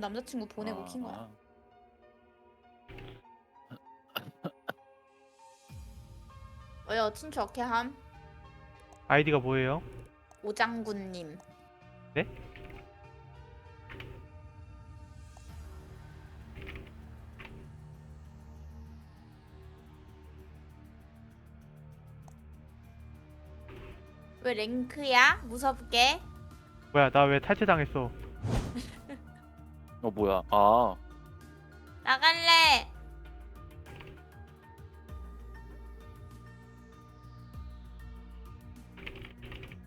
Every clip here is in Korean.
남자친구 보내고 킨 거야. 아, 왜요? 친추 어케 함? 아이디가 뭐예요? 오장군님. 네? 왜 랭크야? 무섭게? 뭐야 나 왜 탈퇴당했어? 어 뭐야? 아 나갈래.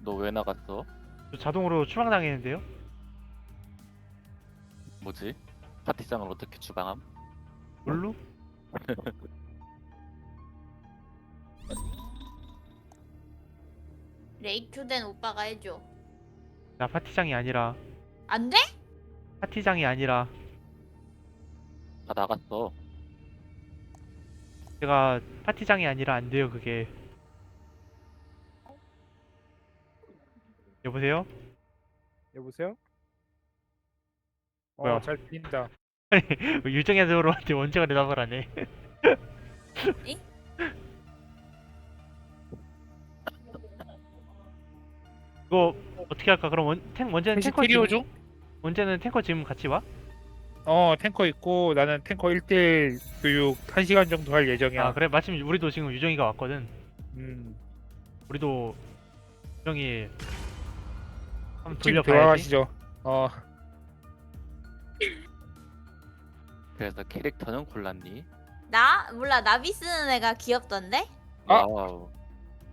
너 왜 나갔어? 저 자동으로 추방당했는데요? 뭐지? 파티장을 어떻게 추방함? 뭘로? 레이큐된 오빠가 해줘. 나 파티장이 아니라 안 돼? 파티장이 아니라 다 나갔어. 제가 파티장이 아니라 안 돼요 그게 여보세요? 여보세요? 뭐야? 어, 잘 들린다. 유정애들한테 언제가 대답을 하네 이? 이거 어떻게 할까? 그럼 원, 탱, 원제는 셋이 탱커 지금, 중? 원제는 탱커 지금 같이 와? 어, 탱커 있고 나는 탱커 1대1 교육 1시간 정도 할 예정이야. 아 그래 마침 우리도 지금 유정이가 왔거든 음. 우리도 유정이 한번 지금 돌려봐야지. 어, 그래서 캐릭터는 골랐니? 나? 몰라. 나비 쓰는 애가 귀엽던데? 아! 와우.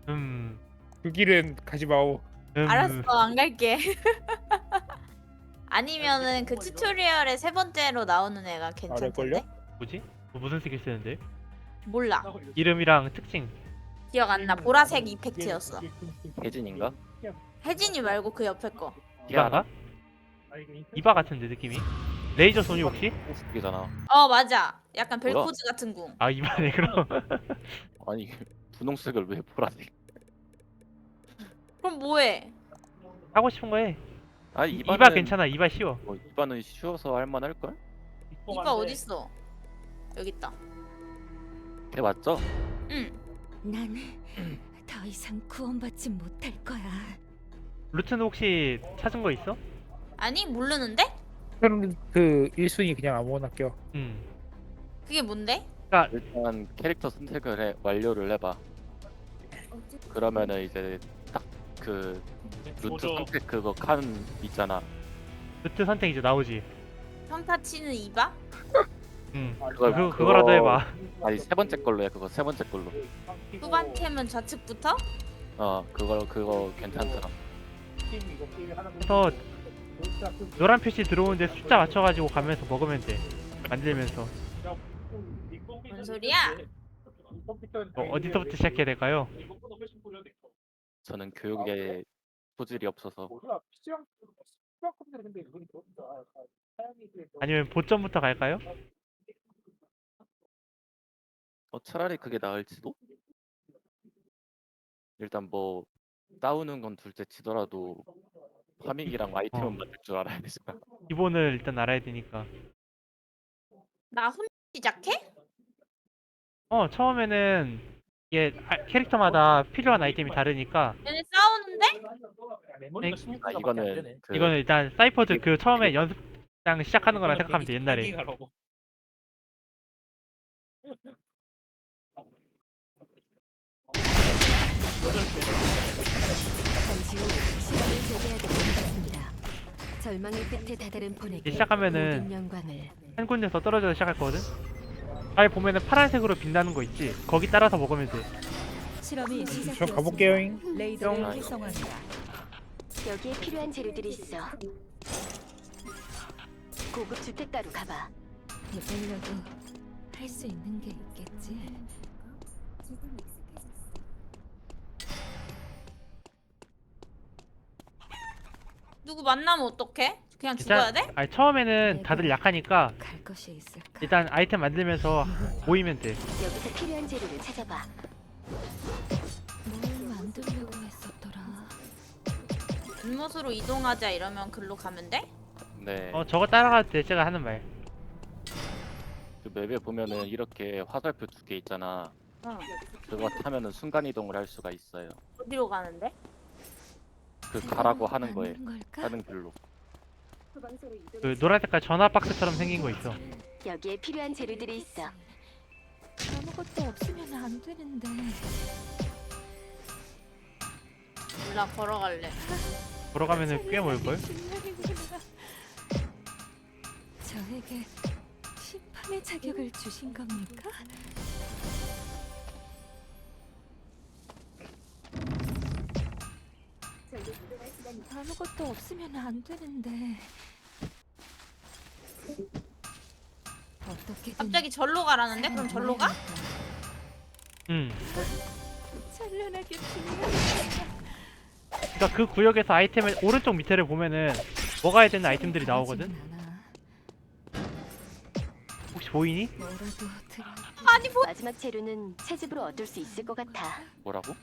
음, 그 길은 가지 마오. 음 알았어. 안 갈게. 아니면은 그 튜토리얼의 세 번째로 나오는 애가 알을걸요? 괜찮던데? 뭐지? 뭐 무슨 스킬 쓰는데? 몰라. 이름이랑 특징 기억 안 나. 보라색 이펙트였어. 혜진인가? 혜진이 말고 그 옆에 거. 이바가? 이바 같은데 느낌이? 레이저 소니 혹시? 이잖아. 어 맞아. 약간 뭐야? 벨코즈 같은 궁. 아 이바네 그럼 아니 분홍색을 왜 보라색? 그럼 뭐해? 하고 싶은 거 해 아 이바, 이바는 괜찮아 이바 쉬워 뭐, 이바는 쉬워서 할만할 걸? 이봐 어딨어? 여기 있다. 걔 맞죠? 응. 난더 이상 구원받지 못할 거야. 루트는 혹시 찾은 거 있어? 아니 모르는데? 그럼 그 1순위 그냥 아무거나 껴. 음 그게 뭔데? 일단 캐릭터 선택을 해 완료를 해봐. 그러면은 이제 딱 그 루트 선택 그거 칸 있잖아. 루트 선택 이제 나오지 평타 치는 이봐? 음 그걸 그거, 그거라도 해봐 아니 세 번째 걸로 해 그거 세 번째 걸로. 후반템은 좌측부터? 어 그거 그거 괜찮더라. 그래서 노란 표시 들어오는데 숫자 맞춰가지고 가면서 먹으면 돼 만들면서 뭔 소리야? 뭐 어디서부터 시작해야 될까요? 저는 교육에 소질이 없어서 아니면 보점부터 갈까요? 어 차라리 그게 나을지도. 일단 뭐 싸우는 건 둘째 치더라도 파밍이랑 아이템은 어. 만들 줄 알아야 되잖아. 기본을 일단 알아야 되니까 나 혼자 시작해? 어 처음에는 이게 아- 캐릭터마다 필요한 아이템이 다르니까 얘네 싸우는데? 아 이거는 그 이거는 일단 사이퍼즈 그 처음에 연습장 시작하는 거랑 생각하면 돼 옛날에 잠시 후 시간을 재개하도록 하겠습니다. 절망의 끝에 다다른 이제 시작하면은 모든 영광을 한 군데서 떨어져서 시작할 거거든 아예 보면은 파란색으로 빛나는 거 있지 거기 따라서 먹으면 돼 실험이 저 시작되었습니다. 가볼게요잉. 레이더를 뿅. 활성화합니다. 여기에 필요한 재료들이 있어. 고급 주택가로 가봐. 이걸로도 할 수 있는 게 있겠지. 누구 만나면 어떡해? 그냥 죽어야 돼? 아니 처음에는 다들 약하니까 갈 것이 있을까? 일단 아이템 만들면서 모이면 돼 여기서 필요한 재료를 찾아봐. 뭘 만들려고 했었더라. 분못으로 이동하자 이러면 글로 가면 돼? 네. 어 저거 따라가도 돼 제가 하는 말 그 맵에 보면은 이렇게 화살표 두 개 있잖아. 응. 그거 타면은 순간 이동을 할 수가 있어요. 어디로 가는데? 그 가라고 하는 거에? 하는 길로. 그 노란 색깔 전화 박스처럼 생긴 거 있어 여기에 필요한 재료들이 있어. 아무것도 없으면 안 되는데. 몰라 걸어갈래. 걸어가면은 꽤 멀 걸? 저에게 심판의 자격을 주신 겁니까? 아무것도 없으면 안 되는데. 어떻게든 갑자기 절로 가라는데? 그럼 절로 가? 응 찬란하게 그러니까 그 구역에서 아이템을 오른쪽 밑에를 보면은 먹어야 되는 아이템들이 나오거든 혹시 보이니? 뭐라도. 아니 뭐 마지막 재료는 채집으로 얻을 수 있을 것 같아. 뭐라고?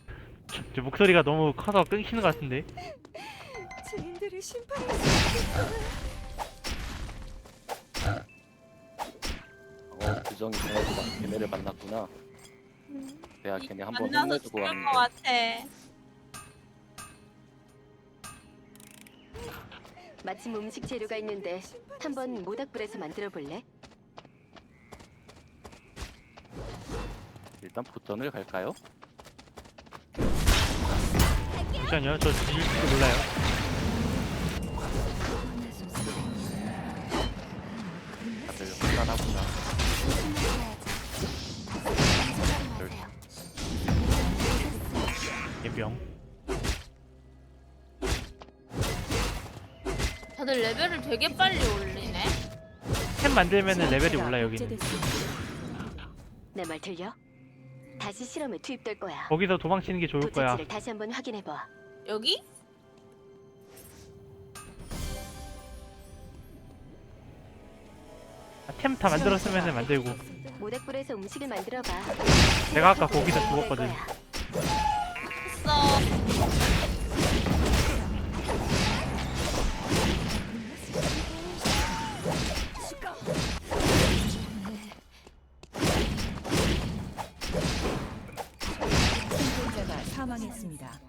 저 목소리가 너무 커서 끊기는 것 같은데 주인들을 심판할 수 어, 규정이 정해서 걔네를 만났구나. 내가 걔네 한번 만나서 혼내주고 죽을 왔는데. 것 같아. 마침 음식 재료가 있는데 한번 모닥불에서 만들어 볼래? 일단 보전을 갈까요? 잠시만요 저 뒤질지도 몰라요 다들 레벨을 되게 빨리 올리네. 템 만들면 은 레벨이 올라 여기는 내 말 들려? 다시 실험에 투입될 거야. 거기서 도망치는 게 좋을 거야 다시 한번 확인해 봐. 여기? 템 다 만들었으면 은 만들고 모닥불에서 음식을 만들어 봐. 내가 아까 거기서 죽었거든 했어. 사망했습니다.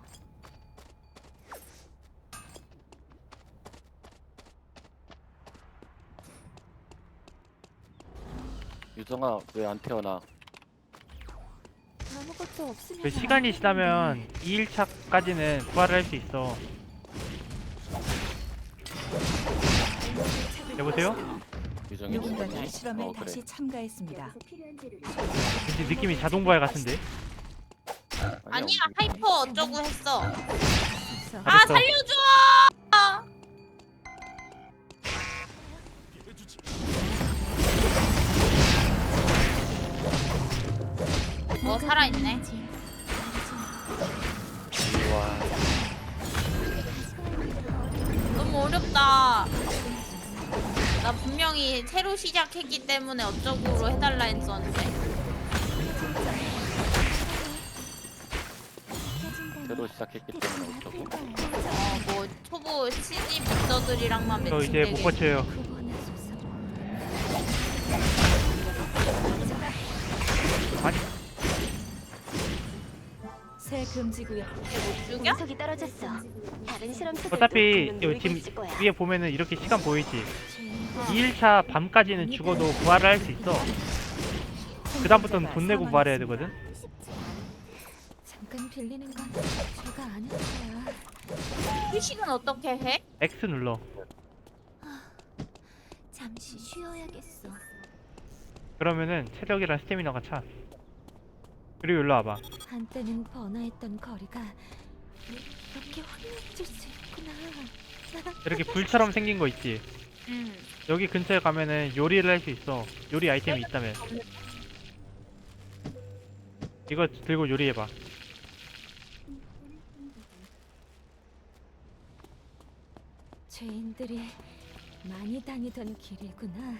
유정아 왜 안 태어나? 아무것도 없으면 그 시간이 지나면 2일차까지는 부활을 할 수 있어 여보세요? 유정이 누군가가 죽었니? 실험에 어 그래. 다시 참가했습니다. 왠지 느낌이 자동 부활 같은데 아니야 하이퍼 어쩌고 했어. 아 알았어. 살려줘. 뭐 살아있네. 와 너무 어렵다. 나 분명히 새로 시작했기 때문에 어쩌고로 해달라 했었는데. 새로 시작했기 때문에 어쩌고? 어, 뭐 초보 신입 유저들이랑만 저 매칭 이제 못 버텨요 아니 새 금지 구역 못 죽여? 운석이 떨어졌어. 다른 실험 세대도 어차피 분명 여기 노리고 지금 거야. 위에 보면은 이렇게 시간 보이지 2일차 밤까지는 죽어도 부활을 할 수 있어 그 다음부터는 돈 내고 부활해야 되거든 잠깐 빌리는 건 제가 아는 거야. 휴식은 어떻게 해? X 눌러 잠시 쉬어야겠어. 그러면은 체력이랑 스태미너가 차 그리고 일로 와봐 한때는 번화했던 거리가 이렇게 혼란해질 수 있구나. 이렇게 불처럼 생긴 거 있지 응. 여기 근처에 가면은 요리를 할 수 있어 요리 아이템이 있다면 이거 들고 요리해봐 죄인들이 많이 다니던 길이구나.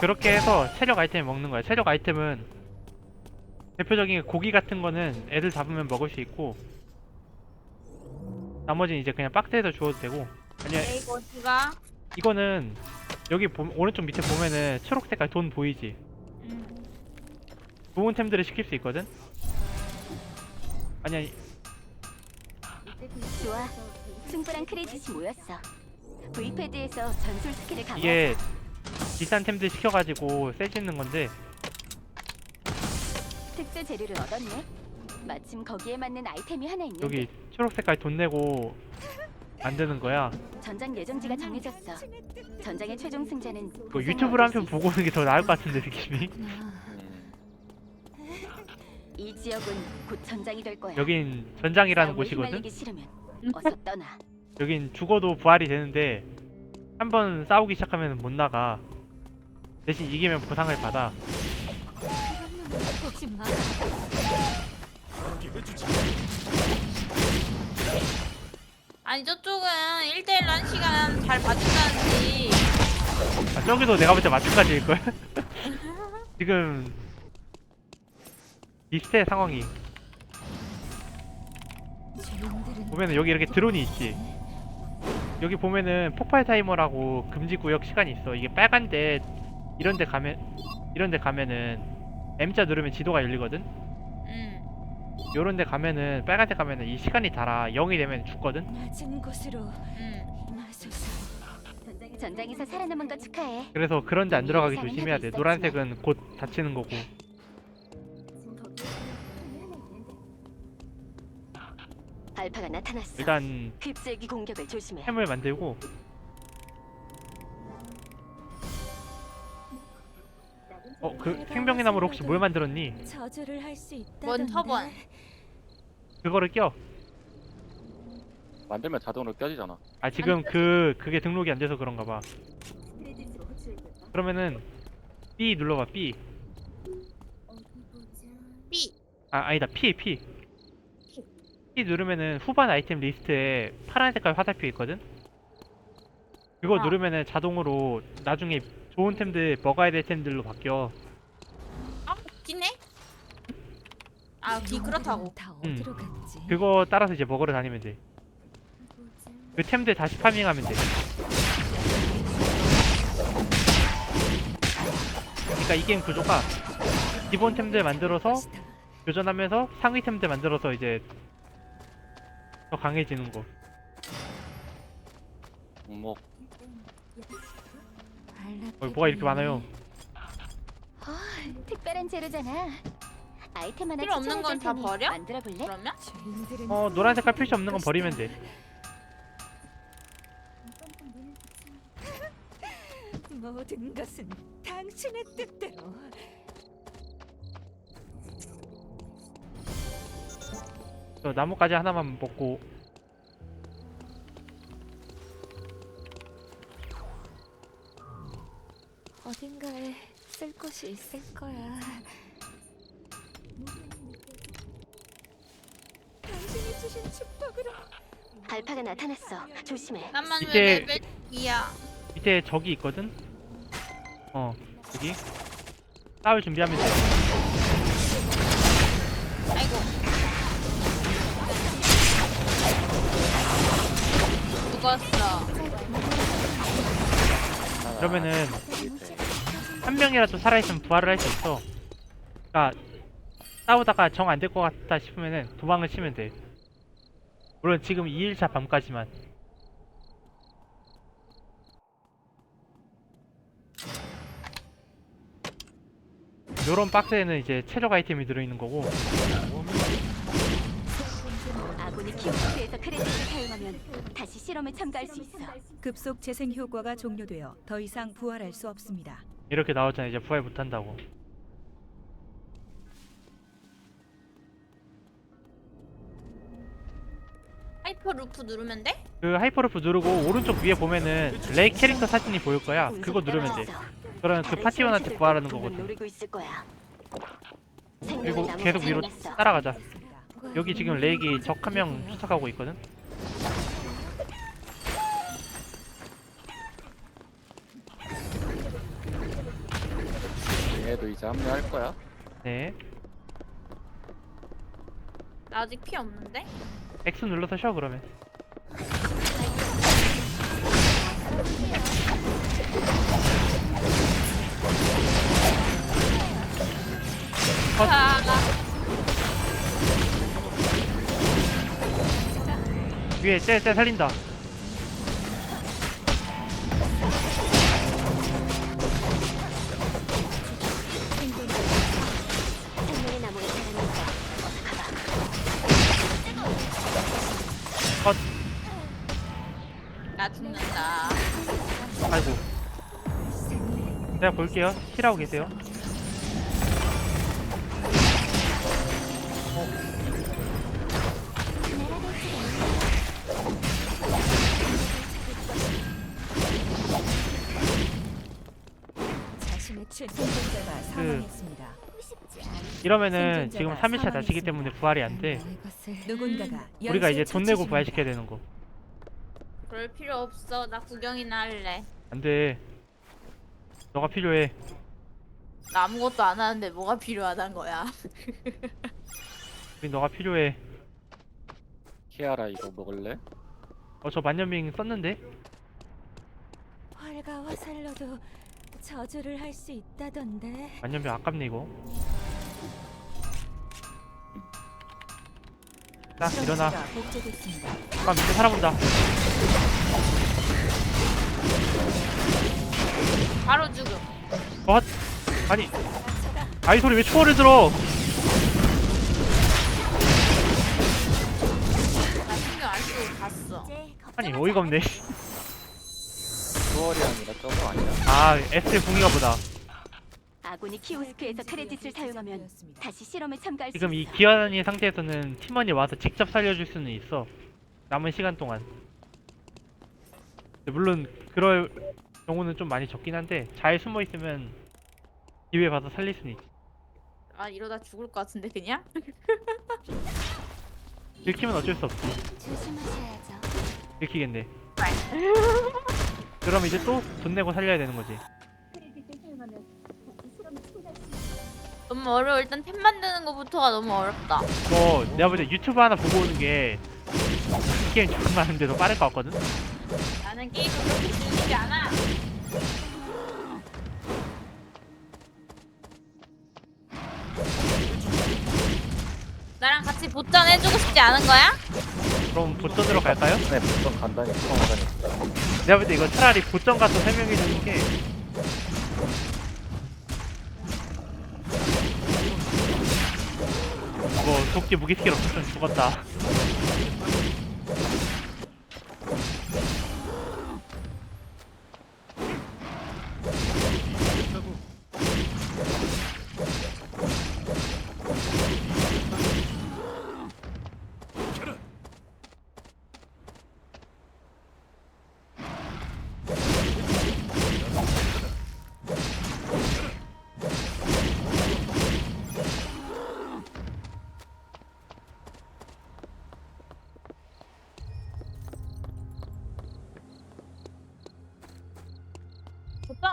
그렇게 해서 체력 아이템 먹는 거야 체력 아이템은 대표적인 게 고기 같은 거는 애들 잡으면 먹을 수 있고 나머지는 이제 그냥 박스에서 주워도 되고 아니야 네, 이거 누가? 이거는 여기 보, 오른쪽 밑에 보면은 초록 색깔 돈 보이지? 음. 좋은 템들을 시킬 수 있거든? 아니야 좋아. 충분한 크레딧이 모였어. V패드에서 전술 스킬을 강화. 이게 비싼 템들 시켜가지고 세지는 건데 특수 재료를 얻었네. 마침 거기에 맞는 아이템이 하나 있는데 여기 초록 색깔 돈 내고 만드는 거야 전장 예정지가 정해졌어. 전장의 최종 승자는 그 유튜브를 한편 보고 오는 게 더 나을 것 같은데 느낌이 음, 이 지역은 곧 전장이 될 거야. 여긴 전장이라는 싸움에 곳이거든? 휘말리기 싫으면 어서 떠나. 여긴 죽어도 부활이 되는데 한 번 싸우기 시작하면 못 나가 대신 이기면 보상을 받아 마. 아니 저쪽은 1대1 한 시간 잘 봐준다는지 아, 저기도 내가 볼 때 마찬가지일 걸? 지금 비슷해 상황이. 보면은 여기 이렇게 드론이 있지. 여기 보면은 폭발 타이머라고 금지 구역 시간이 있어. 이게 빨간데 이런데 가면 이런데 가면은 M자 누르면 지도가 열리거든? 음. 요런데 가면은 빨간색 가면은 이 시간이 달아. 0이 되면 죽거든? 낮은 곳으로 음. 전장에서 살아남은 거 축하해. 그래서 그런 데 안 들어가게 조심해야 돼. 노란색은 곧 다치는 거고 알파가 나타났어. 일단 휩쓸기 공격을 조심해. 템을 만들고 어그 생명의 나무로 혹시 뭘 만들었니? 저주를 할 수 있다. 뭔 터번? 그거를 껴. 만들면 자동으로 껴지잖아. 아 지금 그 그게 등록이 안 돼서 그런가 봐. 그러면은 B 눌러봐 B. B. 아 아니다 P P. 누르면은 후반 아이템 리스트에 파란 색깔 화살표 있거든. 그거 아. 누르면은 자동으로 나중에 좋은 템들 먹어야 될 템들로 바뀌어. 아 웃기네. 아 B 그렇다고. 다 음. 어디로 갔지? 그거 따라서 이제 먹으러 다니면 돼. 그 템들 다시 파밍하면 돼. 그러니까 이 게임 구조가 기본 템들 만들어서. 교전하면서 상위 템들 만들어서 이제 더 강해지는 거. 뭐 어, 뭐가 이렇게 많아요? 어, 특별한 재료잖아. 아이템 하나 필요 없는 건다 추천해줄 테니 버려? 만들어 볼래? 그러면? 어 노란 색깔 표시 없는 건 버리면 돼. 모든 것은 당신의 뜻대로. 저 나뭇가지 하나만 먹고 어딘가에 쓸 곳이 있을 거야. 당신이 주신 축복으로 알파가 나타났어. 조심해. 나만 이제- 왜 레벨 2야? 밑에 적이 있거든. 어 여기 싸울 준비하면 돼. 죽었어. 그러면은 한 명이라도 살아있으면 부활을 할 수 있어. 그러니까 싸우다가 정 안 될 것 같다 싶으면은 도망을 치면 돼. 물론 지금 2일차 밤까지만. 요런 박스에는 이제 체력 아이템이 들어있는 거고 키오스크에서 크레딧을 사용하면 다시 실험에 참가할 수 있어. 급속 재생 효과가 종료되어 더 이상 부활할 수 없습니다. 이렇게 나오잖아 이제 부활 못한다고 하이퍼 루프 누르면 돼? 그 하이퍼루프 누르고 오른쪽 위에 보면은 레이 캐릭터 사진이 보일 거야 그거 누르면 돼 그러면 그 파티원한테 부활하는 거거든 노리고 있을 거야. 그리고 계속 위로. 따라가자 여기 지금 렉이 적 한 명 추적하고 있거든? 얘도 이제 합류할 거야? 네. 나 아직 피 없는데? X 눌러서 쉬어, 그러면. 아, 나 위에 살린다. 자라니까 컷. 나 죽는다. 아이고. 제가 볼게요. 힐하고 계세요 이러면은 지금 3일차 다시기 사망했습니다. 때문에 부활이 안 돼 누군가가 우리가 이제 돈 내고 부활시켜야 되는 거 그럴 필요 없어. 나 구경이나 할래. 안 돼 너가 필요해 나 아무것도 안 하는데 뭐가 필요하단 거야. 우리 너가 필요해 키아라 이거 먹을래? 어 저 만년빙 썼는데 활과 화살로도 저주를 할 수 있다던데. 만년빙 아깝네 이거 자 일어나. 아까 밑에 사람 온다 바로 죽음. 어? 아니 아이 소리 왜 초월을 들어 나 신경 안 쓰고 갔어. 아니 어이가 없네 수월이 아니라 저거 아니야? 아 S 궁이가 보다 아군이 키오스크에서 크레딧을 사용하면 다시 실험에 참가할 수 지금 이 있어. 기환이 상태에서는 팀원이 와서 직접 살려줄 수는 있어. 남은 시간 동안. 근데 물론 그럴 경우는 좀 많이 적긴 한데 잘 숨어 있으면 기회 봐서 살릴 수는 있지. 아 이러다 죽을 것 같은데 그냥? 들키면 어쩔 수 없지. 조심하셔야죠. 들키겠네. 그럼 이제 또 돈 내고 살려야 되는 거지 너무 어려워. 일단 템 만드는 거부터가 너무 어렵다. 뭐 내가 볼때 유튜브 하나 보고 오는 게이 게임 조금 하는데 더 빠를 것 같거든? 나는 게임을 그렇게 즐기지 않아. 나랑 같이 보전 해주고 싶지 않은 거야? 그럼 보전으로 갈까요? 네, 무슨 간단히 풀어가자니. 내가 볼때 이거 차라리 보전 가서 설명해 주는 게 뭐 도끼 무기 스킬 없었으면 죽었다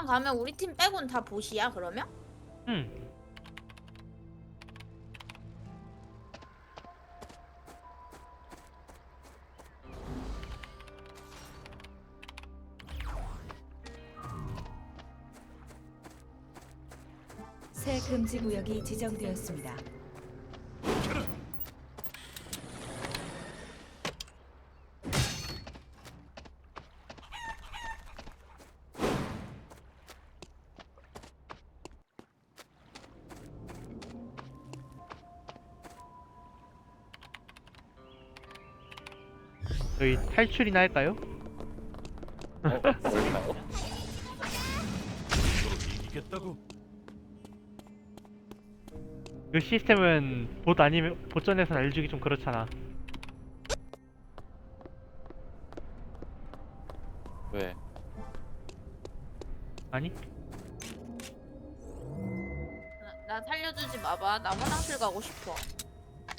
보전 가면 우리 팀 빼곤 다 보시야 그러면? 응 새 금지 구역이 지정되었습니다. 저희 탈출이나 할까요? 어, 뭘까요? 그 시스템은 봇 아니면 보전에서 알려주기 좀 그렇잖아 왜? 아니? 나, 나 살려주지 마봐. 나 화장실 가고 싶어.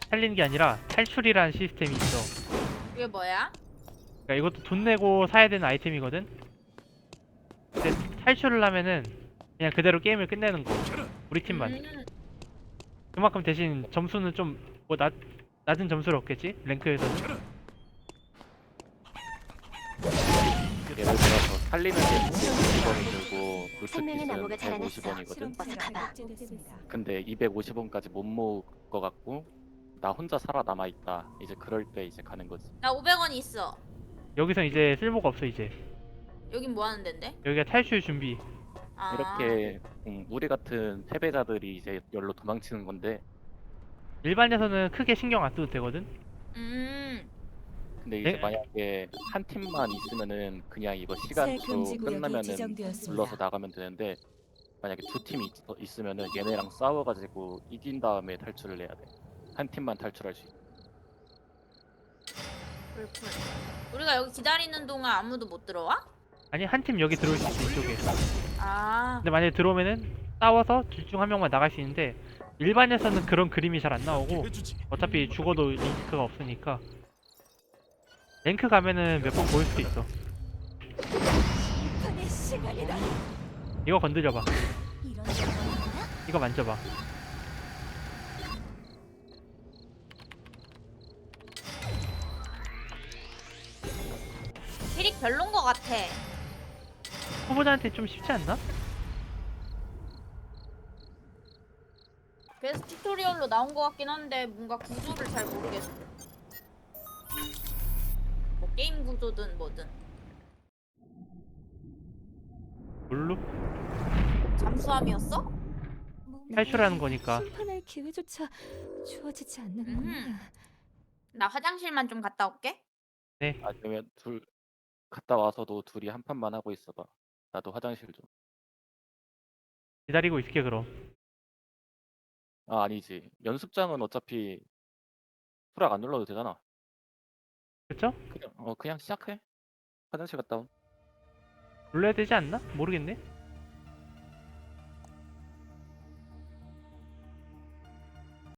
살리는 게 아니라 탈출이라는 시스템이 있어 이게 뭐야? 그러니까 이것도 돈 내고 사야 되는 아이템이거든. 근데 탈출을 하면은 그냥 그대로 게임을 끝내는 거. 우리 팀만. 음, 그만큼 대신 점수는 좀뭐낮 낮은 점수를 얻겠지? 랭크에서는. 예를 들어서 살리는 게 150원이 들고 자라났어. 150원이거든. 어서 가봐. 억제됐습니다. 근데 250원까지 못 모을 것 같고 나 혼자 살아남아 있다. 이제 그럴 때 이제 가는 거지. 나 500원 있어. 여기서 이제 쓸모가 없어 이제. 여긴 뭐 하는 데인데? 여기가 탈출 준비. 아. 이렇게 음, 우리 같은 패배자들이 이제 열로 도망치는 건데 일반에서는 크게 신경 안 써도 되거든. 음. 근데 이제 네? 만약에 한 팀만 있으면은 그냥 이거 금지 구역이 끝나면은 지정되었습니다. 불러서 나가면 되는데 만약에 두 팀이 있, 있으면은 얘네랑 싸워가지고 이긴 다음에 탈출을 해야 돼. 한 팀만 탈출할 수 있어. 그렇군. 우리가 여기 기다리는 동안 아무도 못 들어와? 아니 한 팀 여기 들어올 수 있어 이쪽에. 아. 근데 만약에 들어오면은 싸워서 둘 중 한 명만 나갈 수 있는데 일반에서는 그런 그림이 잘 안 나오고 어차피 죽어도 링크가 없으니까 랭크 가면은 몇 번 보일 수도 있어. 이거 건드려봐. 이런? 이거 만져봐. 캐릭 별론 거 같아. 후보자한테 좀 쉽지 않나? 그래서 튜토리얼로 나온 거 같긴 한데 뭔가 구조를 잘 모르겠어. 뭐 게임 구조든 뭐든 뭘로? 잠수함이었어? 탈출하는 거니까. 심판할 기회조차 주어지지 않는. 거야. 나 화장실만 좀 갔다 올게. 아니면 둘 갔다 와서도 둘이 한 판만 하고 있어봐. 나도 화장실 좀. 기다리고 있을게 그럼. 아 아니지. 연습장은 어차피 수락 안 눌러도 되잖아. 그쵸? 그냥 어 그냥 시작해. 화장실 갔다 온. 눌러야 되지 않나? 모르겠네.